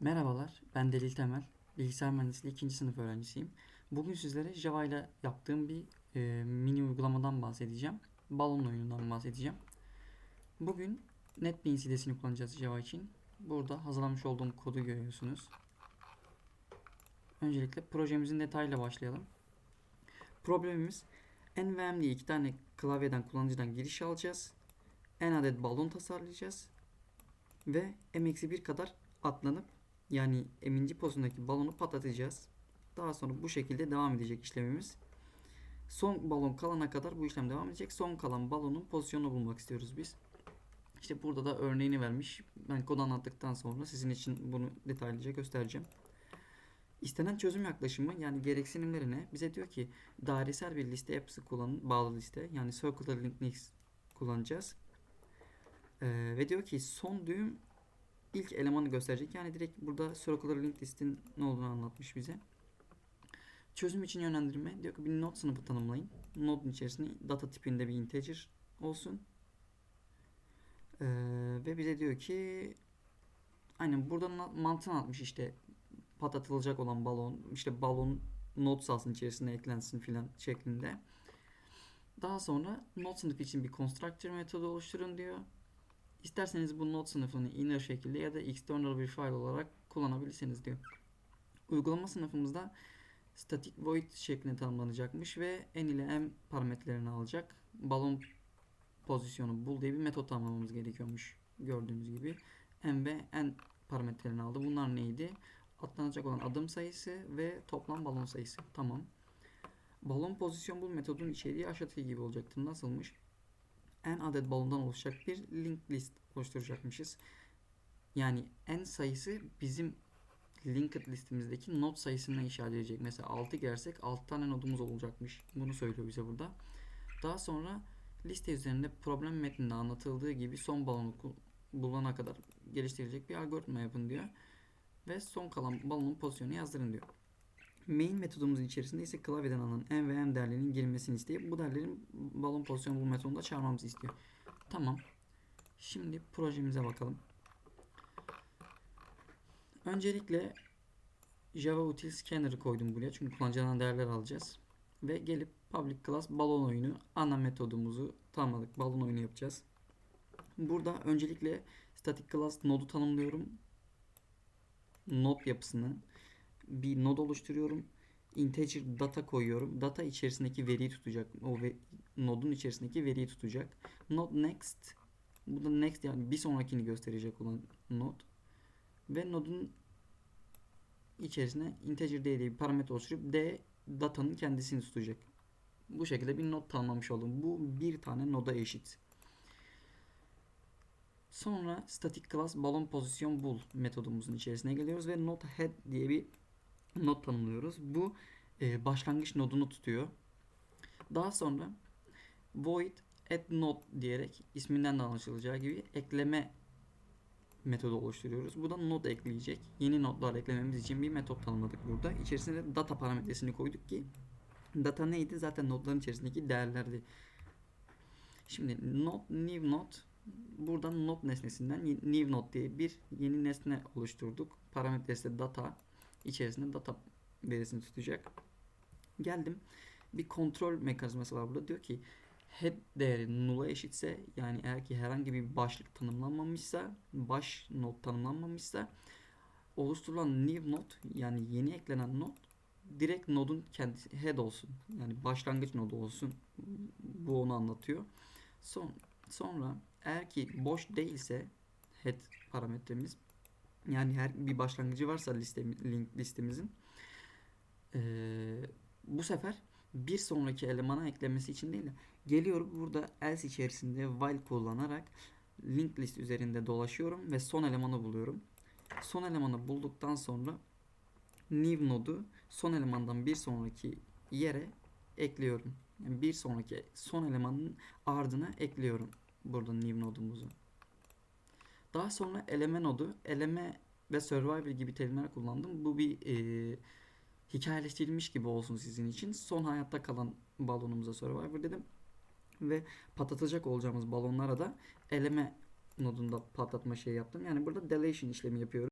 Merhabalar, ben Delil Temel. Bilgisayar Mühendisliği 2. sınıf öğrencisiyim. Bugün sizlere Java ile yaptığım bir e, mini uygulamadan bahsedeceğim. Balon oyunundan bahsedeceğim. Bugün NetBeans idesini kullanacağız Java için. Burada hazırlamış olduğum kodu görüyorsunuz. Öncelikle projemizin detayıyla başlayalım. Problemimiz NVM diye iki tane klavyeden kullanıcıdan giriş alacağız. N adet balon tasarlayacağız. Ve m-1 kadar atlanıp yani eminci pozisyondaki balonu patlatacağız. Daha sonra bu şekilde devam edecek işlemimiz. Son balon kalana kadar bu işlem devam edecek. Son kalan balonun pozisyonunu bulmak istiyoruz biz. İşte burada da örneğini vermiş. Ben kod anlattıktan sonra sizin için bunu detaylıca göstereceğim. İstenen çözüm yaklaşımı yani gereksinimleri ne? Bize diyor ki dairesel bir liste yapısı kullanın, bağlı liste yani circular linked list kullanacağız. Ee, ve diyor ki son düğüm ilk elemanı gösterecek. Yani direkt burada circular linked list'in ne olduğunu anlatmış bize. Çözüm için yönlendirme diyor ki bir node sınıfı tanımlayın. Node'un içerisinde data tipinde bir integer olsun. Ee, ve bize diyor ki aynen burada mantığını atmış işte patlatılacak olan balon işte balon node sahasının içerisine eklensin filan şeklinde. Daha sonra node sınıfı için bir constructor metodu oluşturun diyor. İsterseniz bu node sınıfını inner şekilde ya da external bir file olarak kullanabilirsiniz diyor. Uygulama sınıfımızda static void şeklinde tanımlanacakmış ve n ile m parametrelerini alacak. Balon pozisyonu bul diye bir metot tanımlamamız gerekiyormuş. Gördüğünüz gibi m ve n parametrelerini aldı. Bunlar neydi? Atlanacak olan adım sayısı ve toplam balon sayısı. Tamam. Balon pozisyon bul metodunun içeriği aşağıdaki gibi olacaktır. Nasılmış? N adet balondan oluşacak bir link list oluşturacakmışız. Yani n sayısı bizim linked listemizdeki node sayısına işaret edecek. Mesela 6 girersek 6 tane nodumuz olacakmış. Bunu söylüyor bize burada. Daha sonra liste üzerinde problem metninde anlatıldığı gibi son balonu bulana kadar geliştirilecek bir algoritma yapın diyor. Ve son kalan balonun pozisyonunu yazdırın diyor. Main metodumuzun içerisinde ise klavyeden alınan n ve m değerlerinin girilmesini isteyip bu değerlerin balon pozisyonu bul metodunda çağırmamızı istiyor. Tamam. Şimdi projemize bakalım. Öncelikle Java Util Scanner'ı koydum buraya çünkü kullanıcıdan değerler alacağız. Ve gelip Public Class balon oyunu ana metodumuzu tanımladık. Balon oyunu yapacağız. Burada öncelikle Static Class node'u tanımlıyorum. Node yapısını bir node oluşturuyorum. Integer data koyuyorum. Data içerisindeki veriyi tutacak. O ve, nodun içerisindeki veriyi tutacak. Node next. Bu da next yani bir sonrakini gösterecek olan node. Ve nodun içerisine integer d diye bir parametre oluşturup d datanın kendisini tutacak. Bu şekilde bir node tanımlamış oldum. Bu bir tane noda eşit. Sonra static class balon pozisyon bul metodumuzun içerisine geliyoruz ve node head diye bir node tanımlıyoruz. Bu e, başlangıç nodunu tutuyor. Daha sonra void add node diyerek isminden de anlaşılacağı gibi ekleme metodu oluşturuyoruz. Bu da node ekleyecek. Yeni nodlar eklememiz için bir metot tanımladık burada. İçerisine data parametresini koyduk ki data neydi? Zaten nodların içerisindeki değerlerdi. Şimdi node new node buradan node nesnesinden new node diye bir yeni nesne oluşturduk. Parametresi data içerisinde data verisini tutacak. Geldim. Bir kontrol mekanizması var burada. Diyor ki head değeri null'a eşitse yani eğer ki herhangi bir başlık tanımlanmamışsa baş node tanımlanmamışsa oluşturulan new node yani yeni eklenen node direkt nodun kendisi head olsun. Yani başlangıç nodu olsun. Bu onu anlatıyor. Son, sonra eğer ki boş değilse head parametremiz yani her bir başlangıcı varsa listemiz, link listemizin ee, bu sefer bir sonraki elemana eklemesi için değil de geliyorum burada else içerisinde while kullanarak link list üzerinde dolaşıyorum ve son elemanı buluyorum. Son elemanı bulduktan sonra new nodu son elemandan bir sonraki yere ekliyorum. Yani bir sonraki son elemanın ardına ekliyorum burada new nodumuzu. Daha sonra eleme nodu, eleme ve survivor gibi terimler kullandım. Bu bir e, hikayeleştirilmiş gibi olsun sizin için. Son hayatta kalan balonumuza survivor dedim. Ve patlatacak olacağımız balonlara da eleme nodunda patlatma şey yaptım. Yani burada delation işlemi yapıyorum.